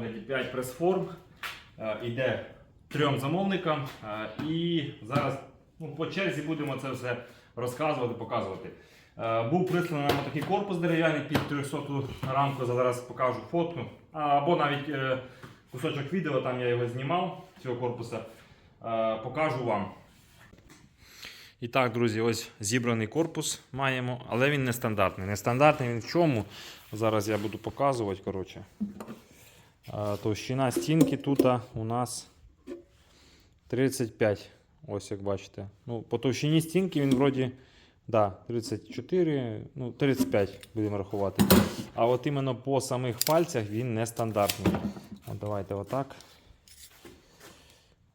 огляді 5 прес-форм. Е, Іде трьом замовникам. Е, І зараз ну, по черзі будемо це все розказувати, показувати. Е, Був присланий нам такий корпус дерев'яний під 300 рамку. Зараз покажу фотку. Або навіть кусочок відео, там я його знімав, цього корпуса. Покажу вам. І так, друзі, ось зібраний корпус маємо, але він нестандартний. Нестандартний він в чому? Зараз я буду показувати. коротше. Товщина стінки тут у нас 35. Ось як бачите. Ну, по товщині стінки він вроді да, 34, ну, 35 будемо рахувати. А от іменно по самих пальцях він нестандартний. От давайте отак.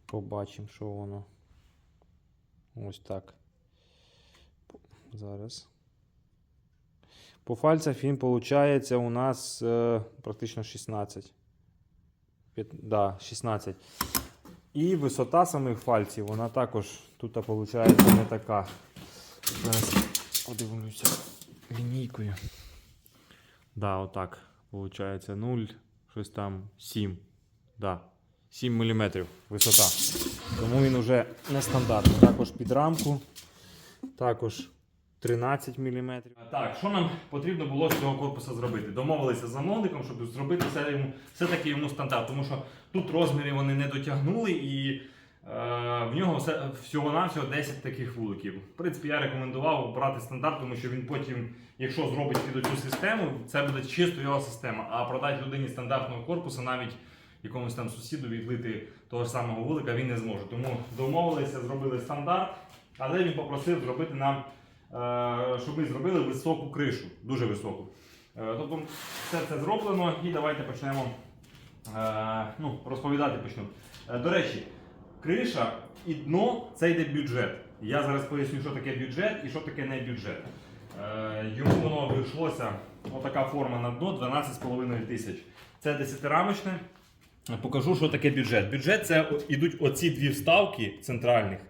Побачимо, що воно. Ось так. Зараз. По фальцях він виходить у нас е, практично 16. Да, 16. І висота самих фальців, вона також тут виходить не така. Зараз подивлюся лінійкою. Да, отак. Виходить 0, щось там 7. Да. 7 мм висота. Тому він вже нестандартний. Також під рамку, також 13 мм. Так, що нам потрібно було з цього корпуса зробити? Домовилися з замовником, щоб зробити все йому все-таки йому стандарт. Тому що тут розміри вони не дотягнули і е, в нього все, всього-навсього 10 таких вуликів. В принципі, я рекомендував брати стандарт, тому що він потім, якщо зробить під цю систему, це буде чисто його система. А продати людині стандартного корпуса навіть якомусь там сусіду відлити того ж самого вулика він не зможе. Тому домовилися, зробили стандарт, але він попросив зробити нам, щоб ми зробили високу кришу, дуже високу. Е, Тобто все це зроблено і давайте почнемо е, ну, розповідати почну. Е, До речі, криша і дно це йде бюджет. Я зараз поясню, що таке бюджет і що таке не бюджет. Е, Йому воно обійшлося отака форма на дно 12,5 тисяч. Це 10-рамочне. Покажу, що таке бюджет. Бюджет це ідуть оці дві вставки центральних е,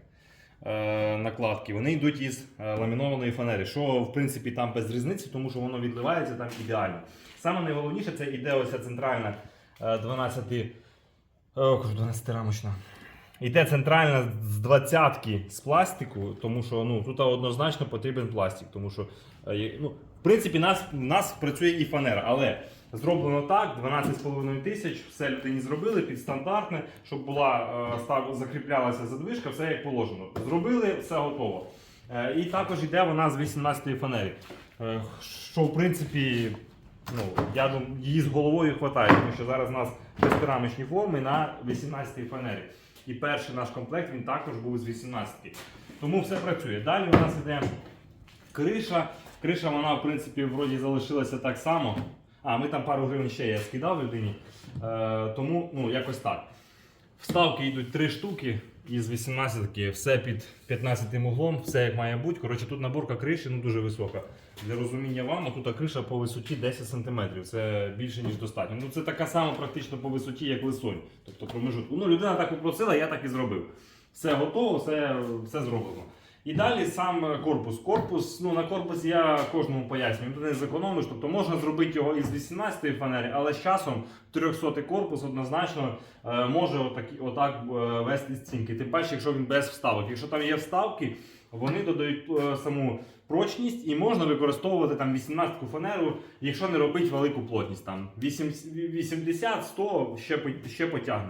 накладки. Вони йдуть із е, ламінованої фанери, що в принципі там без різниці, тому що воно відливається там ідеально. Саме найголовніше це іде ось центральна е, 12, е, 12 рамочна. Іде центральна з двадцятки з пластику, тому що ну, тут однозначно потрібен пластик. Тому що, е, ну, в принципі, нас, нас працює і фанера, але зроблено так: 12,5 тисяч, все людині зробили під стандартне, щоб була е, став, закріплялася задвижка, все як положено. Зробили, все готово. Е, і також йде вона з 18 фанери. Е, що в принципі, ну, я думаю, її з головою вистачає, тому що зараз у нас шестирамочні форми на 18 фанері. І перший наш комплект він також був з 18. Тому все працює. Далі у нас йде криша. Криша, вона, в принципі, вроді залишилася так само. А, ми там пару гривень ще я скидав людині. Е, тому ну, якось так. Вставки йдуть три штуки із 18 все під 15 углом, все як має бути. Коротше, тут наборка криші ну, дуже висока. Для розуміння вам, тут криша по висоті 10 см. Це більше, ніж достатньо. Ну, це така сама практично по висоті, як лисонь. Тобто промежутку. Ну, людина так попросила, я так і зробив. Все готово, все, все зроблено. І далі сам е, корпус. Корпус, ну на корпусі я кожному пояснюю, ти не зекономиш, тобто можна зробити його із 18 фанери, але з часом 300 корпус однозначно е, може отакі, отак е, вести стінки. Тим паче, якщо він без вставок. Якщо там є вставки, вони додають е, саму прочність і можна використовувати там 18 фанеру, якщо не робити велику плотність. Там 80-100 ще, ще потягне.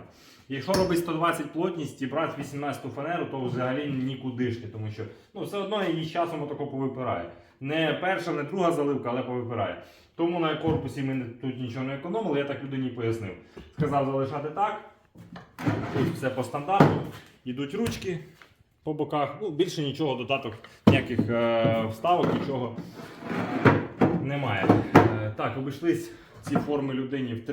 Якщо робить 120 плотність і брати 18 фанеру, то взагалі нікудишні, тому що ну, все одно її часом отако повипирає. Не перша, не друга заливка, але повипирає. Тому на корпусі ми тут нічого не економили, я так людині пояснив. Сказав залишати так. Тут все по стандарту. Йдуть ручки по боках. Ну, більше нічого, додаток, ніяких е, вставок, нічого немає. Е, так, обійшлись ці форми людині в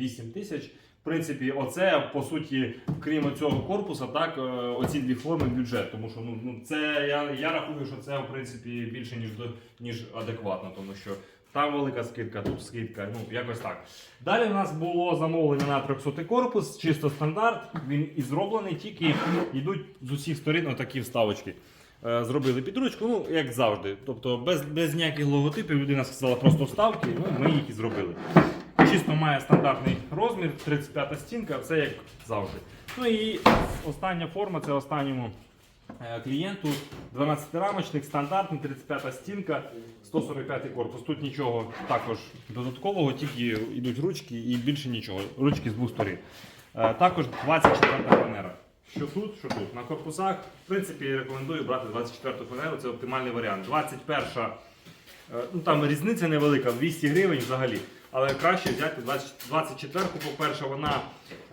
38 тисяч. В принципі, оце по суті, крім цього корпуса, так е, оці дві форми бюджет. Тому що ну, ну це я, я рахую, що це в принципі більше ніж ніж адекватно, тому що там велика скидка, тут скидка. Ну якось так. Далі у нас було замовлення на 300 корпус, чисто стандарт. Він і зроблений, тільки йдуть з усіх сторін отакі вставочки. Е, Зробили під ручку, ну як завжди. Тобто без, без ніяких логотипів людина сказала просто вставки, ну ми їх і зробили. Чисто має стандартний розмір, 35 стінка, все як завжди. Ну і остання форма це останньому е, клієнту 12-рамочник, стандартний, 35 стінка, 145 корпус. Тут нічого також додаткового, тільки йдуть ручки і більше нічого. Ручки з двох сторін. Е, Також 24 фанера. Що тут, що тут. На корпусах, в принципі, рекомендую брати 24 фанеру, це оптимальний варіант. 21 Е, Ну, там різниця невелика, 200 гривень взагалі. Але краще взяти 20 24 по-перше, вона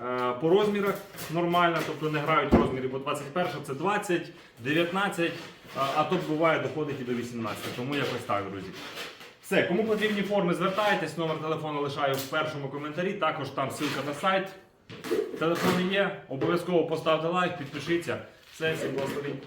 е, по розмірах нормальна, тобто не грають розміри, бо 21 це 20, 19, а, тут буває доходить і до 18. Тому якось так, друзі. Все, кому потрібні форми, звертайтесь, номер телефону лишаю в першому коментарі. Також там ссылка на сайт. Телефони є, обов'язково поставте лайк, підпишіться. Все, всім благословень.